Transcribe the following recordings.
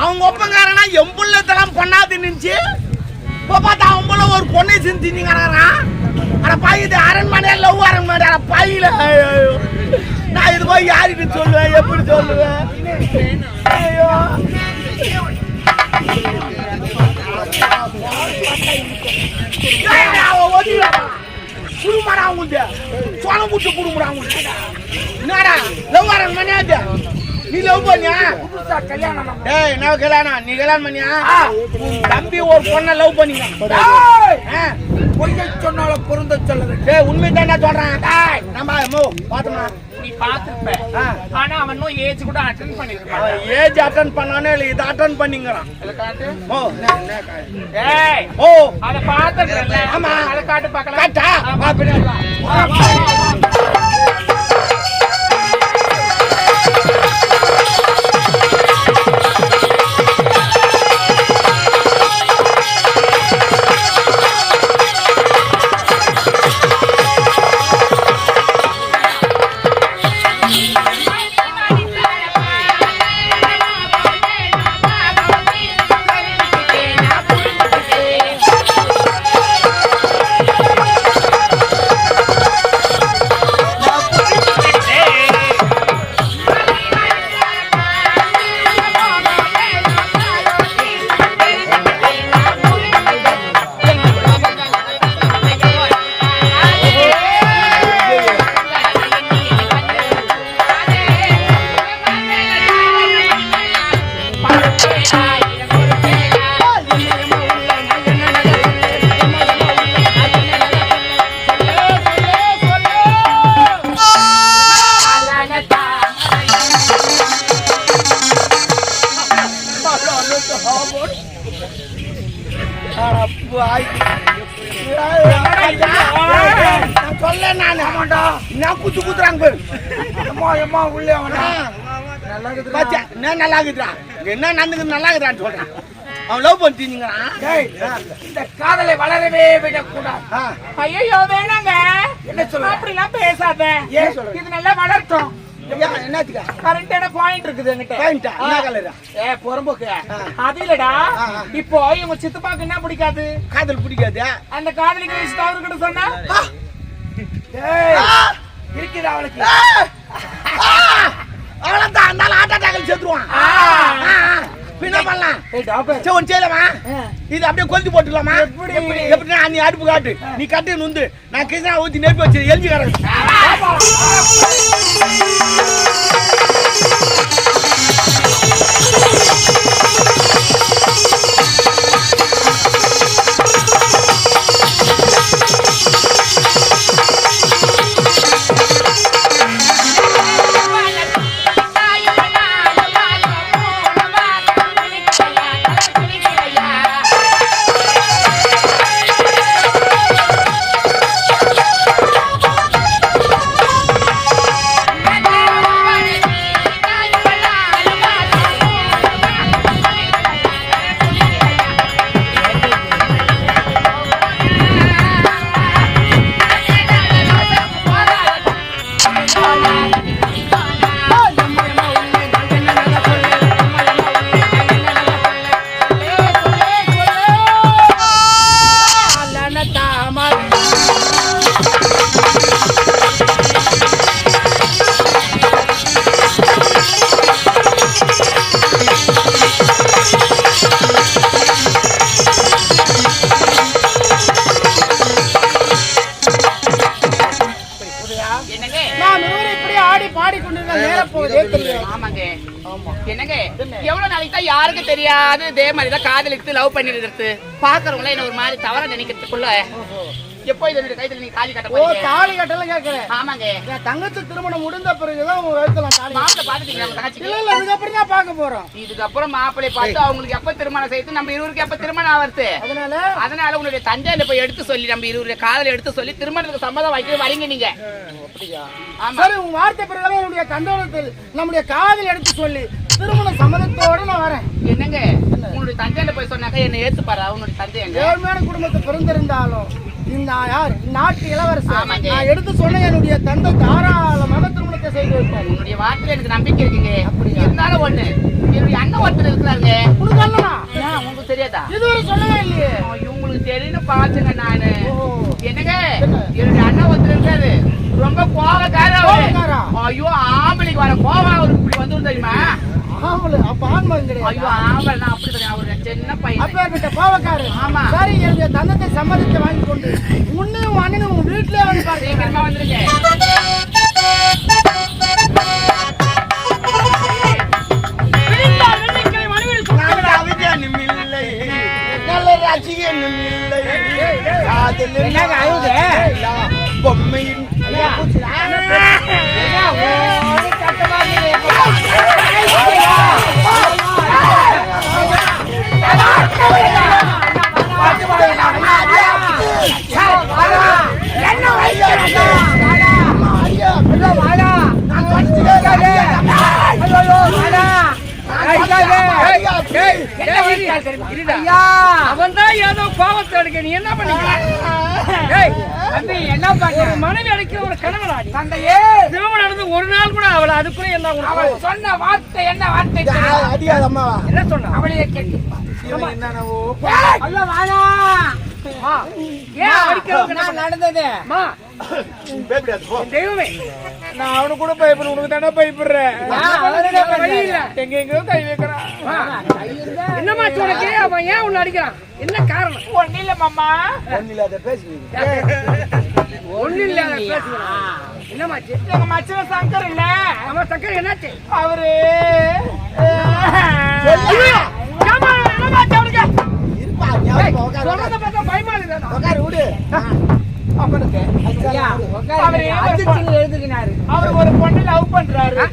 அவங்க ஒப்பங்காரனா எம்புள்ளத்தெல்லாம் பொண்ணாது நின்ச்சு இப்போ பார்த்தா அவன் ஒரு பொண்ணை செஞ்சுங்கிறான் அட பாய் இது அரண்மனை லவ் அரண்மனை அட பாயில நான் இது போய் யாருக்கு சொல்லுவேன்? எப்படி சொல்லுவேன்? ஐயோ. ஏய், அவன் குடும்படா அவங்களுக்கு சோளம் புட்டு குடும்படா அவங்களுக்கு என்னடா? லவ் அரண்மனையா நீ லவ் பண்ணியா? புதுசா கல்யாணம். டேய் என்ன கல்யாணம் நீ கல்யாணம் பண்ணியா உன் தம்பி ஒரு பொண்ணை லவ் பண்ணிங்க. டேய், பொய்யை சொன்னாலும் பொருந்த சொல்லுது டேய் உண்மை தானே சொல்றேன். டேய். நம்ம மோ பாத்துமா. நீ பார்த்திருப்ப ஆ. ஆனா அவன் இன்னும் ஏஜ் கூட அட்டென்ட் பண்ணிருக்கான் அவன் ஏஜ் அட்டன் பண்ணானே இல்லை இதை அட்டன் பண்ணிங்கிறான். ஓ ஏய் ஓ அத பாத்துறல ஆமா. அத காட்டு பார்க்கலாம். காட்டா வா பின்னாடி வா. வா, வா, வா. பாய். நான் சொல்ல நானு. நான் குத்து குத்துறாங்க பாரு. எம்மா உள்ளே அவனா? என்ன நல்லா இருக்குதுடா? இங்க என்ன நடந்துக்குது நல்லா இருக்குதான்னு சொல்றேன். அவன் love பண்ணிட்டீங்கிறான். டேய் இந்த காதலை வளரவே விடக்கூடாது. ஐயோ வேணாங்க என்ன சொல்ற? அப்படிலாம் பேசாத? இது நல்லா வளர்த்தோம் என்னத்துக்கு? கரெக்டான பாயிண்ட் இருக்குது என்கிட்ட? என்ன colour? ஏ பொறம்போக்கு. அது இல்லடா. இப்போ இவங்க சித்தப்பாக்கு என்ன பிடிக்காது? காதல் பிடிக்காது? அந்த காதலிக்கு வயசு அவர்கிட்ட சொன்னா? டேய் இருக்குது அவளுக்கு? அவ்வளவுதான் அதனால ஹார்ட் அட்டாக்ல செத்துருவான். பின்ன பண்ணலாம்? சரி ஒன்று செய்யலாமா இது அப்படியே கொளுத்தி போட்டுடலாமா எப்படி? எப்படின்னா நீ அடுப்பு காட்டு. நீ கட்டு நுந்து. நான் கிருஷ்ணா ஊத்தி நெருப்பு வச்சு எழுதி வரேன் என்னங்க? நான் இருவரும் இப்படி ஆடி பாடி கொண்டிருந்த நேரம் போவதே தெரியும் ஆமாங்க. என்னங்க? எவ்வளவு நாளைக்கு தான் யாருக்கும் தெரியாது இதே மாதிரி தான் காதலித்து லவ் பண்ணிடுறது பாக்குறவங்கள என்ன ஒரு மாதிரி தவற நினைக்கிறதுக்குள்ள எப்போ இதனுடைய கைத்துல நீங்க தாலி கட்ட ஓ தாலி கட்டலாம் கேட்கிறேன் ஆமாங்க. என் தங்கச்சி திருமணம் முடிந்த பிறகுதான் உங்க வயசுல தாலி மாப்பிள்ளை பாத்துட்டீங்க நம்ம இல்ல தங்கச்சிக்கு? இல்ல இதுக்கப்புறம் தான் பார்க்க போறோம். இதுக்கப்புறம் மாப்பிள்ளை பார்த்து அவங்களுக்கு எப்ப திருமணம் செய்து நம்ம இருவருக்கு எப்ப திருமணம் ஆவறது? அதனால? அதனால உன்னுடைய தந்தையில போய் எடுத்து சொல்லி நம்ம இருவருடைய காதல எடுத்து சொல்லி திருமணத்துக்கு சம்மதம் வைக்க வரீங்க நீங்க. ஆமா. சரி உங்க வார்த்தை பிறகு என்னுடைய கண்டோனத்தில் நம்முடைய காதல் எடுத்து சொல்லி திருமண சம்மதத்தோட நான் வரேன். என்னங்க? உன்னுடைய தந்தையில போய் சொன்னாக்க என்ன ஏத்துப்பாரா? உன்னுடைய தந்தை ஏழ்மையான குடும்பத்தை பிறந்திருந்தாலும் இந்த யார் நாட்டு இளவரசர். நான் எடுத்து சொன்ன என்னுடைய தந்தை தாராளமாக திருமணத்தை செய்து வைப்பார். உன்னுடைய வார்த்தையில எனக்கு நம்பிக்கை இருக்குங்க. இருந்தாலும் ஒண்ணு என்னுடைய அண்ணன் ஒருத்தர் இருக்கிறாருங்க. உங்களுக்கு தெரியாதா? இதுவரை சொல்லவே இல்லையே. ஐயோ, உங்களுக்கு தெரியும் பாத்துங்க நானு. என்னங்க? என்னுடைய அண்ணன் ஒருத்தர் இருக்காரு. ரொம்ப? அவரு. ஐயோ ஆம்பளைக்கு வர கோவம் அவருக்கு இப்படி வந்து தெரியுமா? ஆமால அப்ப ஆண்மகன் ஐயோ கிடையாது? ஆம்பளை நான் அப்படி தெரியும் அவரு சின்ன பையன். அப்பேற்பட்ட பாவக்காரு ஆமா. சரி என்னுடைய தந்தத்தை சம்மதித்து வாங்கி கொண்டு உன்னையும் உன் அண்ணனும் வீட்டிலே வந்து பாருங்க வந்துருங்க. காதலின் என்னங்க அழுகுது? ஐயா, பொம்மையின் எடுக்க நீ என்ன தம்பி, என்ன பண்ண? ஒரு மனைவி ஒரு கணவன் தந்தையே! திருமணம் நடந்து ஒரு நாள் கூட அவளை அதுக்குள்ள என்ன அவள் சொன்ன வார்த்தை என்ன வார்த்தை அடியாதம்மா? என்ன சொன்ன? அவளையே கேட்டு என்னென்னவோ அல்ல நடந்தது. மா. பேபிடாது போ. தெய்வமே. நான் அவனு கூட பயப்படுறேன். உனக்கு தானே பயப்படுறேன். எங்க எங்கேயோ கை வைக்கிறான். மா, என்னம்மா உனக்கு? அவன் ஏன் உன்னை அடிக்கிறான்? என்ன காரணம்? ஒண்ணு இல்ல மாமா. பேசுவீங்க ஒண்ணு என்னமாச்சு எங்க மச்சன சங்கர் இல்ல? அவன் சக்கரை என்னாச்சு? அவரு என்னமாச்சு அவனுக்கு? சொல்றத பார்த்தா பயமா இருக்குதாடா. உட்காரு விடு. அவனுக்கு அவரு எழுதுகினாரு. அவர் ஒரு பொண்ணு லவ் பண்றாரு.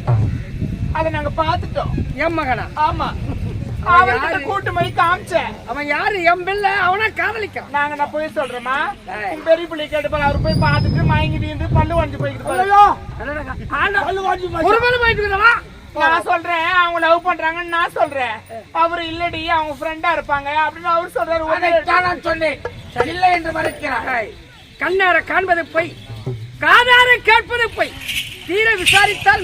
அத நாங்க பாத்துட்டோம் என் மகனா? ஆமா. அவன் அவர்கிட்ட? கூட்டு போய் காமிச்சேன். அவன் யாரு? என் பிள்ளை. அவனா காதலிக்கான் நாங்க நான் போய் சொல்றேமா பெரிய பிள்ளை கேட்டு போல அவர் போய் பார்த்துட்டு மயங்கிட்டு இருந்து பல்லு வண்டி போய்கிட்டு நான் சொல்றேன் அவங்க லவ் பண்றாங்கன்னு நான் சொல்றேன். அவரு இல்லடி அவங்க ஃப்ரெண்டா இருப்பாங்க அப்படின்னு அவர் சொல்றாரு. நான் சொன்னேன் இல்லை என்று மறைக்கிறாய் கண்ணார காண்பது பொய் காதார கேட்பது பொய். தீர விசாரித்தால்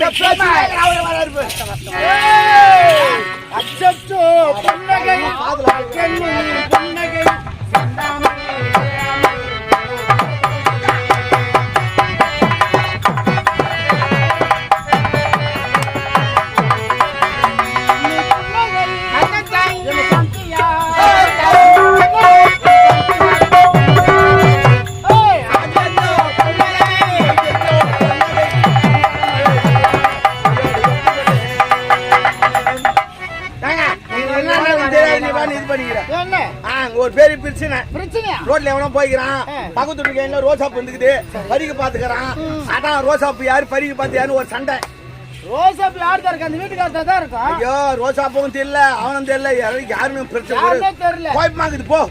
ஒரு பெரிய பிரச்சனை. பிரச்சனையா? ரோட்ல எவனோ போய்க்கிறான். பக்கத்து வீட்டுல ரோசாப்பு வந்துக்குது. பறிக்க பாத்துக்கிறான். அதான் ரோசாப்பு யாரு? பறிக்க பாத்து யாரு ஒரு சண்டை. ரோசாப் யார் தான் இருக்கு? அந்த வீட்டுக்காரர் தான் இருக்கும் ஐயோ ரோசாப்பும் தெரியல அவனும் தெரியல. யாரு- யாருமே பிரச்சனை தெரியல. குழப்பமாக்குது போ.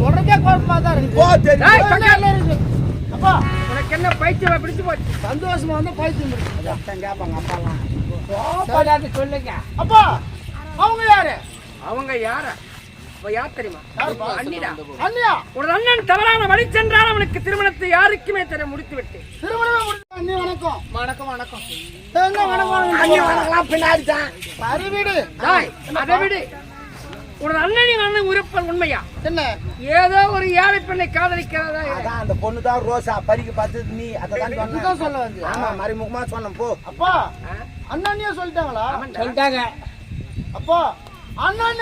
சொல்றதே குழப்பமா தான் இருக்கு. போ தெரியும். அப்பா உனக்கு என்ன பைத்தியமா பிடிச்சு போச்சு? சந்தோஷமா வந்து பைத்தியம் இருக்கு. கேட்பாங்க அப்பாலாம். சொல்லுங்க. அப்பா அவங்க யாரு? அவங்க யார? யார் தெரியுமா? அண்ணிடா. அண்ணியா? ஒரு அண்ணன் தவறான வழி சென்றால் அவனுக்கு திருமணத்தை யாருக்குமே தெரிய முடித்து விட்டு திருமணமே அண்ணி? வணக்கம். வணக்கம் வணக்கம். என்ன வணக்கம் அண்ணி வணக்கம் பின்னாடி தான் சரி வீடு அதை விடு. ஒரு அண்ணனின் அண்ணன் உறுப்பல் உண்மையா? என்ன? ஏதோ ஒரு ஏழை பெண்ணை காதலிக்கிறதா அதான் அந்த பொண்ணு தான் ரோசா. பறிக்க பார்த்தது நீ. அதான் சொன்ன. சொல்ல வந்து ஆமா மறைமுகமா சொன்னேன். போ. அப்பா. அண்ணனியா சொல்லிட்டாங்களா? சொல்லிட்டாங்க. அப்பா அண்ணன்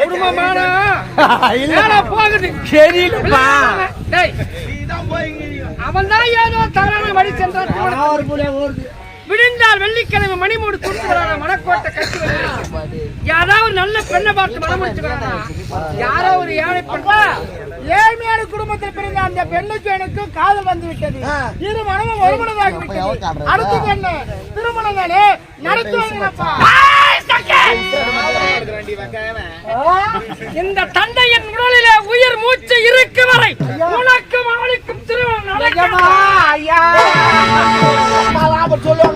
குடும்பமான மேல போகுது? சரியில்லப்பா அவன் தான் ஏதோ தவறான வழி சென்றான். விடிந்தால் வெள்ளிக்கிழமை மணிமூடு கொடுத்துறான மணக்கோட்டை கட்டி. யாராவது நல்ல பெண்ணை பார்த்து மனம் முடிச்சுக்கிறானா? யாரோ ஒரு ஏழை பெண்ணா ஏழ்மையான குடும்பத்தில் பிறந்த அந்த பெண்ணுக்கு எனக்கு காதல் வந்து விட்டது. இரு மனமும் ஒருமனதாகி விட்டது அடுத்தது என்ன? திருமணம் தானே நடத்துவாங்கப்பா இந்த தந்தையின் உடலிலே உயிர் மூச்சு இருக்கு வரை உனக்கும் அவளுக்கும் திருமணம் நடக்கும் ஐயா.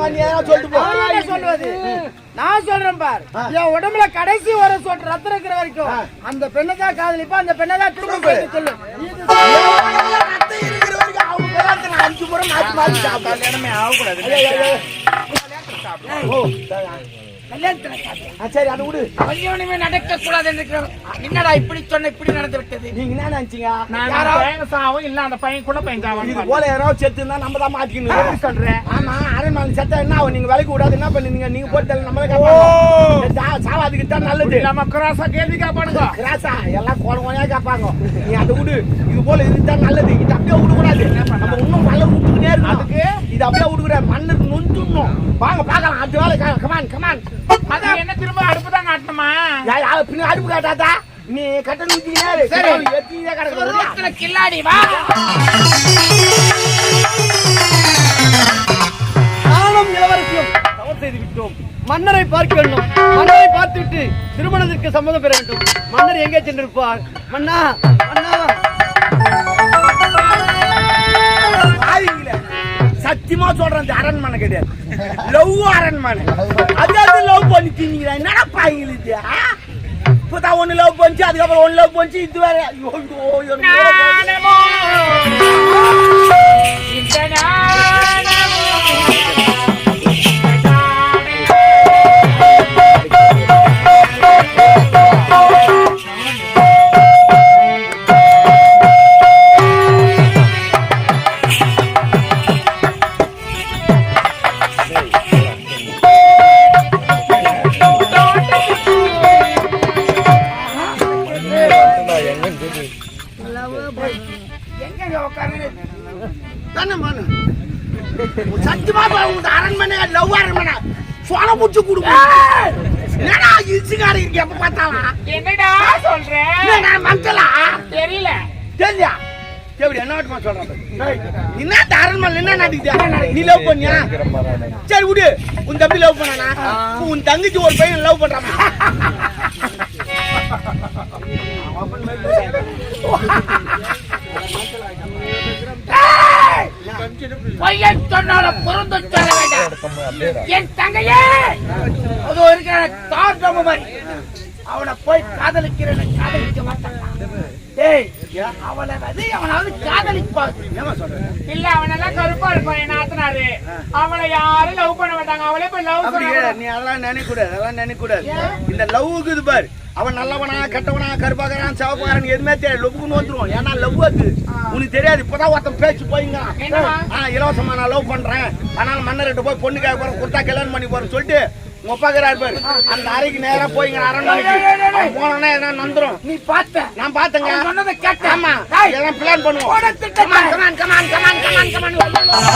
நீ சொல்லிட்டு போ. என்ன நான் சொல்றேன் பார். என் உடம்புல கடைசி வர சொட்டு ரத்தம் இருக்கிற வரைக்கும் அந்த பெண்ணை தான் காதலிப்பா அந்த பெண்ணை தான் திரும்ப பேச சொல்லு. ரத்தம் இருக்கிற வரைக்கும் அவங்க கல்யாணத்தை நான் அஞ்சு முறை மாத்தி மாத்தி சாப்பிட்டேன். கல்யாணமே ஆகக்கூடாது. ஓ, கல்யாணத்துல சரி அதை விடு. கல்யாணமே நடக்க கூடாது என்னடா இப்படி சொன்ன இப்படி நடந்து விட்டது? நீங்க என்ன நினைச்சீங்க? நான் யாரோ பையன் சாவும் இல்ல அந்த பையன் கூட பையன் சாவும் இது போல யாராவது செத்து இருந்தா நம்ம தான் மாட்டிக்கணும். சொல்றேன் ஆமா அரண்மனை செத்தா என்ன ஆகும்? நீங்க விலைக்கு விடாது என்ன பண்ணுவீங்க? நீங்க போட்டு நம்மளே கேட்பாங்க சாவாதுக்கு தான் நல்லது. நம்ம கிராஸா கேள்வி கேட்பானுங்க. கிராசா எல்லாம் கோண கோணையா கேட்பாங்க. நீ அதை விடு. இது போல இதுதான் நல்லது. இது அப்படியே விடக்கூடாது. நம்ம இன்னும் நல்ல விட்டுக்கிட்டே இருக்கணும். அதுக்கு இது அப்படியே விடுக்கூடாது மண்ணுக்கு நொந்துடணும். வாங்க பார்க்கலாம். அடுத்த வேலை கமான் கமான் அது என்ன திரும்ப அடுப்பு தான் காட்டணுமா? பின்ன அடுப்பு காட்டாதா? நீ கட்ட நிறுத்தினே சரி. எத்தினே கிடக்கு ஒருத்தனை கில்லாடி வா. நானும் இளவரசியும் தவறு செய்து விட்டோம். மன்னரை பார்க்க வேண்டும். மன்னரை பார்த்துவிட்டு திருமணத்திற்கு சம்மதம் பெற வேண்டும். மன்னர் எங்கே சென்றிருப்பார்? மன்னா மன்னா. சத்தியமா சொல்றேன் இந்த அரண்மனை கிடையாது. லவ் அரண்மனை. அதாவது லவ் பண்ணி தின்னீங்களா என்னடா பாய்ங்களுக்கு இப்பதான் ஒண்ணு லவ் பண்ணிச்சு அதுக்கப்புறம் ஒண்ணு லவ் பண்ணிச்சு இது வேற. ஐயோ, புடிச்சு கொடுங்க. என்னடா இசுகார இருக்கு எப்ப பார்த்தாலும்? என்னடா சொல்ற? என்ன மந்தலா தெரியல. தெரியா? எப்படி என்ன வாட்டுமா சொல்றேன். என்ன இந்த அரண்மனை என்ன நடக்குது நீ லவ் பண்ணியா? சரி விடு. உன் தம்பி லவ் பண்ணானா? உன் தங்கச்சி ஒரு பையன் லவ் பண்றான். பையன் சொன்னாலும் பொருந்து சொல்ல வேண்டாம். என் தங்கையே! அதோ இருக்கிற தார் டம்மு மாதிரி. அவனை போய் காதலிக்கிறேன்னு காதலிக்க மாட்டான். டேய் அவளை வந்து அவனாவது காதலிப்பாது இல்ல அவனெல்லாம் கருப்பா இருப்பான் என் நாத்தனாரு. அவனை யாரும் லவ் பண்ண மாட்டாங்க. அவளே போய் லவ் பண்ண. நீ அதெல்லாம் நினைக்க கூடாது அதெல்லாம் நினைக்க கூடாது இந்த லவ்வுக்கு இது பாரு. அவன் நல்லவனா கெட்டவனா கருப்பாகிறான் சிவப்பாரன் எதுவுமே தெரியாது. லவ்வுன்னு வந்துருவோம் ஏன்னா லவ் அது உனக்கு தெரியாது. இப்பதான் ஒருத்தன் பேச்சு போயிங்க. ஆஹ் இலவசமா நான் லவ் பண்றேன். அதனால மன்னர்கிட்ட போய் பொண்ணு கேட்க போறேன். கொடுத்தா கல்யாணம் பண்ணி போறேன்னு சொல்லிட்டு முப்பாக்கிறா அந்த அறைக்கு நேரா போயிங்க. அரண்மனைக்கு போனா எதனா நந்துரும். நீ பார்த்த. நான் பார்த்தங்க. ஆமா. இதெல்லாம் பிளான் பண்ணுவோம். Come on come on come on come on come on come on